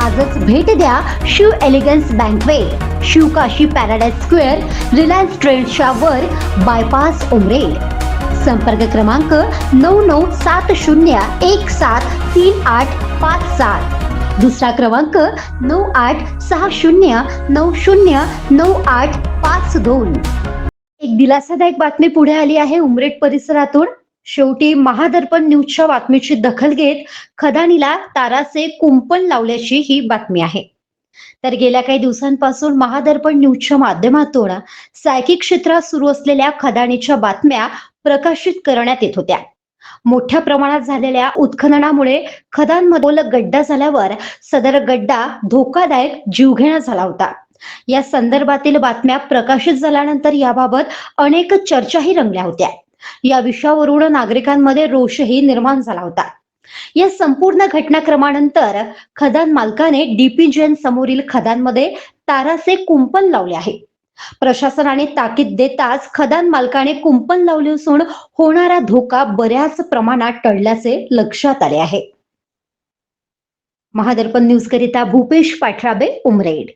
आजच भेट द्या Shiv elegance banquet Shivkashi paradise square Reliance ट्रेंडच्या वर बायपास उमरेड संपर्क क्रमांक नऊ नऊ सात शून्य एक सात तीन आठ पाच सात. दुसरा क्रमांक नऊ आठ सहा शून्य नऊ शून्य नऊ आठ पाच दोन. एक दिलासादायक बातमी पुढे आली आहे उमरेड परिसरातून. शेवटी महादर्पण न्यूजच्या बातमीची दखल घेत खदानीला ताराचे कुंपण लावल्याची ही बातमी आहे. तर गेल्या काही दिवसांपासून महादर्पण न्यूजच्या माध्यमातून सायकिक क्षेत्रात सुरू असलेल्या खदानीच्या बातम्या प्रकाशित करण्यात येत होत्या. मोठ्या प्रमाणात झालेल्या उत्खननामुळे खदानमध्ये गड्डा झाल्यावर सदर गड्डा धोकादायक जीवघेणा झाला होता. या संदर्भातील बातम्या प्रकाशित झाल्यानंतर याबाबत अनेक चर्चाही रंगल्या होत्या. या विषयावरून नागरिकांमध्ये रोषही निर्माण झाला होता. या संपूर्ण घटनाक्रमानंतर खदान मालकाने डीपी जैन समोरील खदानमध्ये ताराचे कुंपण लावले आहे. प्रशासनाने ताकीद देताच खदान मालकाने कुंपण लावले असून होणारा धोका बऱ्याच प्रमाणात टळल्याचे लक्षात आले आहे. महादर्पण न्यूज करिता भूपेश पाठराबे उमरेड.